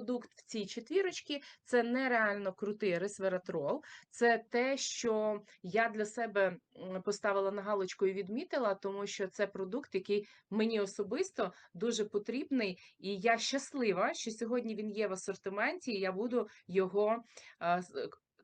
продукт в цій четвірочці це нереально крутий ресвератрол. Це те, що я для себе поставила на галочку і відмітила, тому що це продукт, який мені особисто дуже потрібний, і я щаслива, що сьогодні він є в асортименті, і я буду його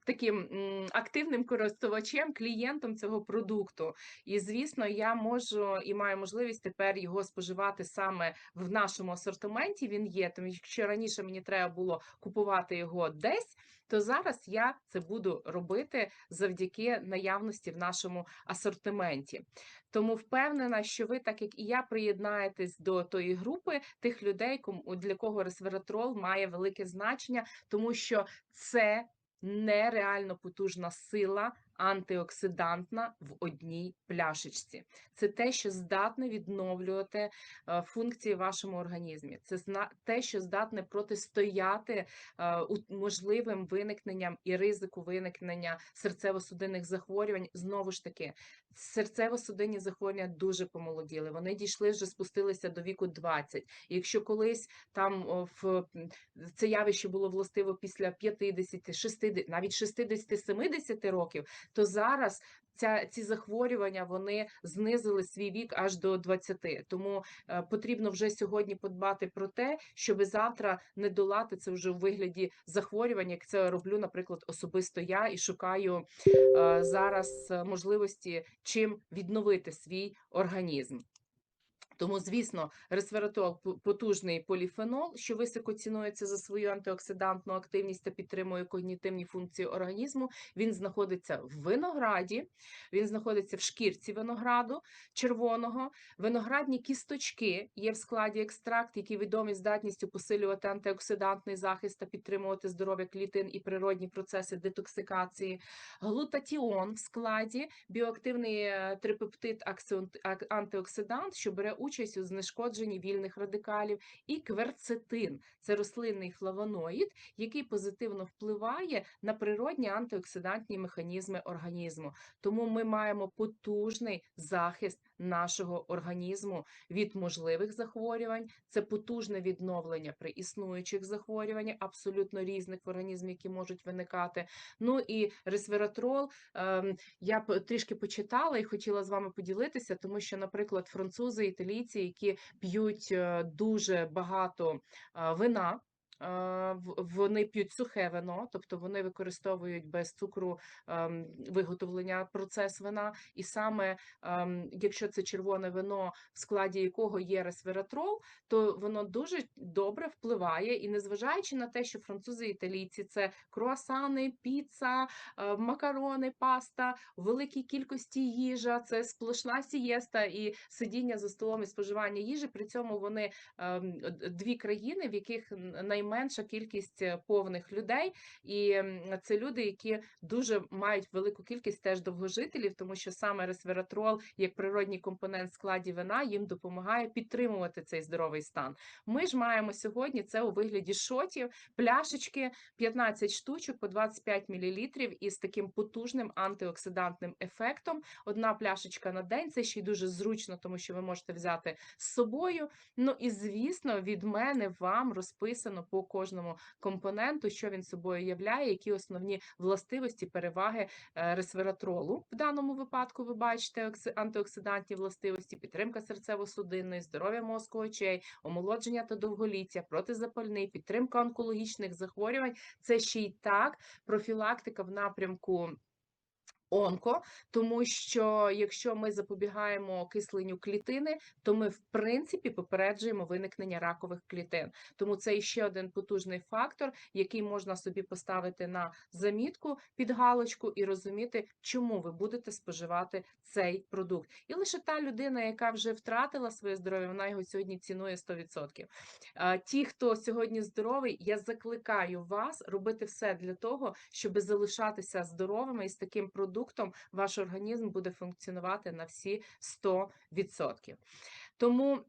таким активним користувачем, клієнтом цього продукту. І звісно, я можу і маю можливість тепер його споживати саме в нашому асортименті. Він є. Тому якщо раніше мені треба було купувати його десь, то зараз я це буду робити завдяки наявності в нашому асортименті. Тому впевнена, що ви, так як і я, приєднаєтесь до тої групи тих людей, для кого ресвератрол має велике значення, тому що це нереально потужна сила антиоксидантна в одній пляшечці. Це те, що здатне відновлювати е, функції в вашому організмі. Це те, що здатне протистояти е, можливим виникненням і ризику виникнення серцево-судинних захворювань. Знову ж таки, серцево-судинні захворювання дуже помолоділи. Вони дійшли вже спустилися до віку 20. І якщо колись там в це явище було властиво після 50, 60, навіть 60-70 років, то зараз ця ці захворювання вони знизили свій вік аж до 20. Тому е, потрібно вже сьогодні подбати про те, щоб завтра не долати це вже у вигляді захворювань, як це роблю, наприклад, особисто я і шукаю е, зараз е, можливості чим відновити свій організм. Тому, звісно, ресвератол потужний поліфенол, що високо цінується за свою антиоксидантну активність та підтримує когнітивні функції організму. Він знаходиться в винограді, він знаходиться в шкірці винограду червоного. Виноградні кісточки є в складі екстракт, які відомі здатністю посилювати антиоксидантний захист та підтримувати здоров'я клітин і природні процеси детоксикації. Глутатіон в складі біоактивний е, трипептид антиоксидант, що бере участь у знешкодженні вільних радикалів, і кверцетин це рослинний флавоноїд, який позитивно впливає на природні антиоксидантні механізми організму. Тому ми маємо потужний захист нашого організму від можливих захворювань. Це потужне відновлення при існуючих захворюваннях, абсолютно різних в які можуть виникати. Ну і ресвератрол ем, я трішки почитала і хотіла з вами поділитися, тому що, наприклад, французи, італійці, які п'ють е, дуже багато е, вина. Е, Вони п'ють сухе вино, тобто вони використовують без цукру ем, виготовлення процес вина, і саме ем, якщо це червоне вино, в складі якого є ресвератрол, то воно дуже добре впливає. І незважаючи на те, що французи і італійці це круасани, піца, е, макарони, паста, великій кількості їжа, це сплошна сієста і сидіння за столом і споживання їжі. При цьому вони ем, дві країни, в яких н- найменша кількість е, повних людей, і це люди, які дуже мають велику кількість теж довгожителів, тому що саме ресвератрол, як природній компонент складі вина, їм допомагає підтримувати цей здоровий стан. Ми ж маємо сьогодні це у вигляді шотів, пляшечки 15 штучок по 25 мл із таким потужним антиоксидантним ефектом. Одна пляшечка на день. Це ще й дуже зручно, тому що ви можете взяти з собою. Ну і звісно, від мене вам розписано по кожному компоненту, що він собою являє, які основні властивості, переваги е, ресвератролу. В даному випадку ви бачите антиоксидантні властивості, підтримка серцево-судинної, здоров'я мозку очей, омолодження та довголіття, протизапальний, підтримка онкологічних захворювань. Це ще й так профілактика в напрямку. Онко, тому що якщо ми запобігаємо окисленню клітини, то ми в принципі попереджуємо виникнення ракових клітин. Тому це ще один потужний фактор, який можна собі поставити на замітку під галочку і розуміти, чому ви будете споживати цей продукт. І лише та людина, яка вже втратила своє здоров'я, вона його сьогодні цінує 100%. А, Ті, хто сьогодні здоровий, я закликаю вас робити все для того, щоб залишатися здоровими і з таким продуктом ваш організм буде функціонувати на всі 100%. Тому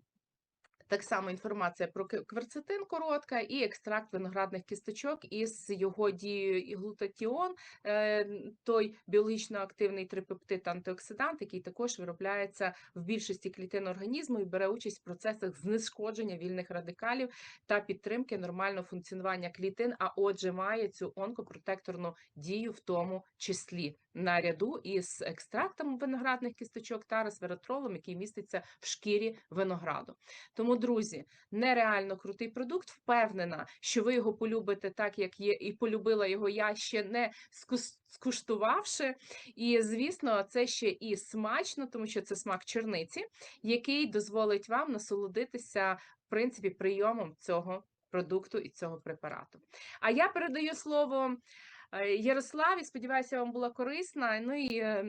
Так само інформація про кверцетин коротка і екстракт виноградних кісточок із його дією і глутатіон, е, той біологічно активний трипептид антиоксидант, який також виробляється в більшості клітин організму і бере участь в процесах знешкодження вільних радикалів та підтримки нормального функціонування клітин, а отже, має цю онкопротекторну дію в тому числі наряду із екстрактом виноградних кісточок та ресвератролом, який міститься в шкірі винограду. Тому, друзі, нереально крутий продукт. Впевнена, що ви його полюбите так, як є, і полюбила його я ще не скуштувавши. І звісно, це ще і смачно, тому що це смак черниці, який дозволить вам насолодитися в принципі прийомом цього продукту і цього препарату. А я передаю слово е, Ярославі. Сподіваюся, вам була корисна. Ну і е,